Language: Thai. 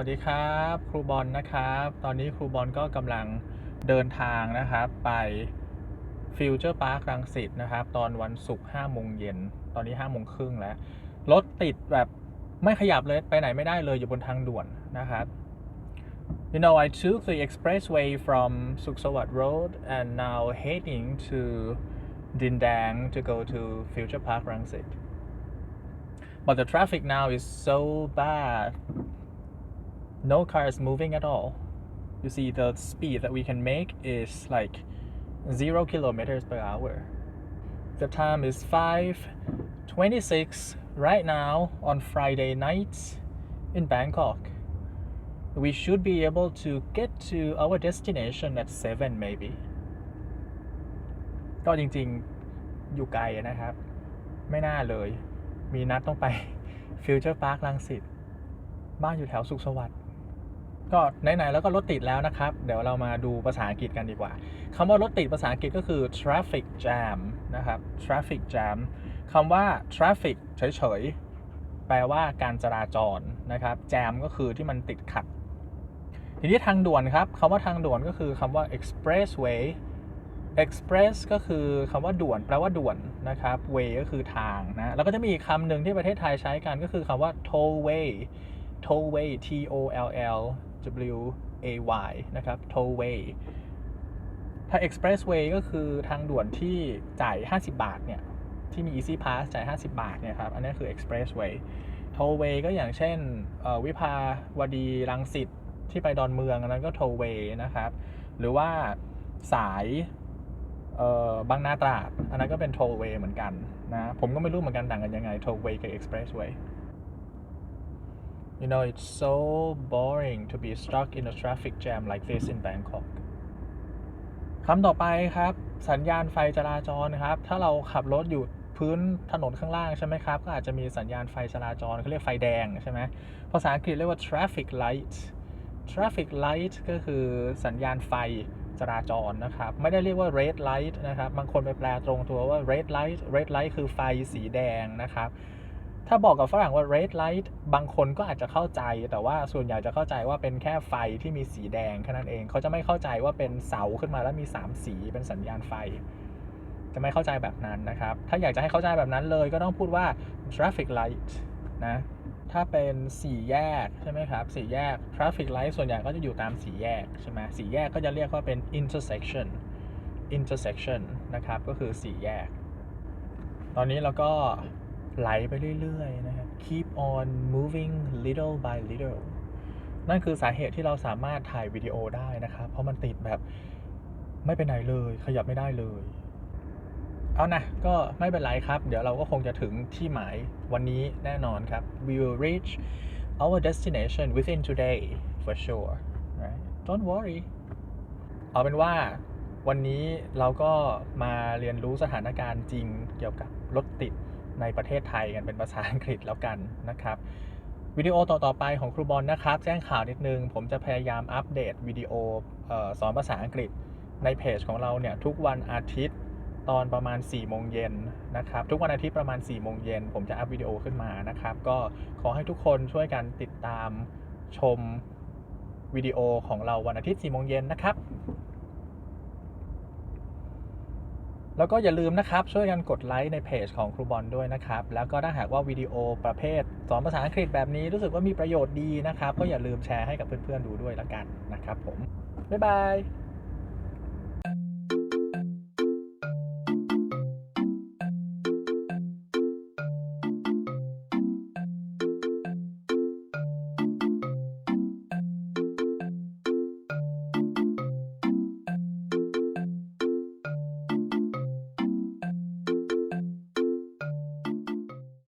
วัสดีครับครูบอลนะครับ ตอนนี้ครูบอลก็กำลังเดินทางนะครับไปฟิวเจอร์พาร์ครังสิตนะครับ ตอนวันศุกร์5โมงเย็นตอนนี้5โมงครึ่งแล้ว รถติดแบบไม่ขยับเลยไปไหนไม่ได้เลยอยู่บนทางด่วนนะครับ You know, I took the expressway from Sukhsawat Road and now heading to Dindang to go to Future Park Rangsit. But the traffic now is so bad. No cars moving at all. You see, the speed that we can make is like zero kilometers per hour. The time is 5:26 right now on Friday night in Bangkok. We should be able to get to our destination at 7 maybe. ก็จริงๆ อยู่ไกลนะครับ ไม่น่าเลย มีนัดต้องไป ฟิวเจอร์พาร์คลังสิตบ้านอยู่แถวสุขสวัสดิ์ ก็ไหนๆแล้วก็รถติดแล้วนะครับ เดี๋ยวเรามาดูภาษาอังกฤษกันดีกว่าคำว่ารถติดภาษาอังกฤษก็คือ traffic jam นะครับ traffic jam คำว่า traffic เฉยๆ แปลว่าการจราจรนะครับ jam ก็คือที่มันติดขัด ทีนี้ทางด่วนครับคำว่าทางด่วนก็คือคำว่า expressway express ก็คือคำว่าด่วน แปลว่าด่วนนะครับ way ก็คือทางนะ แล้วก็จะมีอีกคำหนึ่งที่ประเทศไทยใช้กันก็คือคำว่า tollway tollway T O L L W A Y นะครับ tollway ถ้า expressway ก็คือทางด่วนที่จ่าย 50 บาทเนี่ย ที่มี easy pass จ่าย 50 บาทเนี่ยครับ อันนี้คือ expressway tollway ก็อย่างเช่นวิภาวดีรังสิตที่ไปดอนเมืองอันนั้นก็ tollway นะครับ หรือว่าสายบางนาตราด อันนั้นก็เป็น tollway เหมือนกันนะ ผมก็ไม่รู้เหมือนกันต่างกันยังไง tollway กับ expressway You know it's so boring to be stuck in a traffic jam like this in Bangkok คำต่อไปครับ สัญญาณไฟจราจรครับ ถ้าเราขับรถอยู่พื้นถนนข้างล่างใช่ไหมครับ ก็อาจจะมีสัญญาณไฟจราจรเขาเรียกไฟแดงใช่ไหมภาษาอังกฤษเรียกว่า traffic light traffic light ก็คือสัญญาณไฟจราจรนะครับ ไม่ได้เรียกว่า red light นะครับ บางคนไปแปลตรงตัวว่า red light red light คือไฟสีแดงนะครับ ถ้าบอกกับฝรั่งว่า red light บางคนก็อาจจะเข้าใจ แต่ว่าส่วนใหญ่จะเข้าใจว่าเป็นแค่ไฟที่มีสีแดงแค่นั้นเอง เขาจะไม่เข้าใจว่าเป็นเสาขึ้นมาแล้วมี 3 สีเป็นสัญญาณไฟ จะไม่เข้าใจแบบนั้นนะครับ ถ้าอยากจะให้เข้าใจแบบนั้นเลยก็ต้องพูดว่า traffic light นะ ถ้าเป็นสี่แยกใช่ไหมครับสี่แยก traffic light ส่วนใหญ่ก็จะอยู่ตามสี่แยกใช่ไหมสี่แยกก็จะเรียกว่าเป็น intersection intersection นะครับ ก็คือสี่แยก ตอนนี้เราก็ ไหลไปเรื่อยๆนะครับ keep on moving little by little นั่นคือสาเหตุที่เราสามารถถ่ายวิดีโอได้นะครับ เพราะมันติดแบบไม่ไปไหนเลย ขยับไม่ได้เลย เอานะ ก็ไม่เป็นไรครับ เดี๋ยวเราก็คงจะถึงที่หมายวันนี้แน่นอนครับ we will reach our destination within today for sure right don't worry เอาเป็นว่าวันนี้เราก็มาเรียนรู้สถานการณ์จริงเกี่ยวกับรถติด ในประเทศไทยกันเป็นภาษาอังกฤษแล้วกันนะครับวิดีโอต่อๆไปของครูบอลนะครับ แจ้งข่าวนิดนึง ผมจะพยายามอัปเดตวิดีโออสอนภาษาอังกฤษในเพจของเราเนี่ยทุกวันอาทิตย์ตอนประมาณ 4 โมงเย็นนะครับ ทุกวันอาทิตย์ประมาณ 4 โมงเย็นผมจะอัพวิดีโอขึ้นมานะครับ ก็ขอให้ทุกคนช่วยกันติดตามชมวิดีโอของเราวันอาทิตย์ 4 โมงเย็นนะครับ แล้วก็อย่าลืมนะครับ ช่วยกันกดไลค์ในเพจของครูบอลด้วยนะครับ แล้วก็ถ้าหากว่าวิดีโอประเภท สอนภาษาอังกฤษแบบนี้รู้สึกว่ามีประโยชน์ดีนะครับ ก็อย่าลืมแชร์ให้กับเพื่อนๆดูด้วยละกันนะครับผม บ๊ายบาย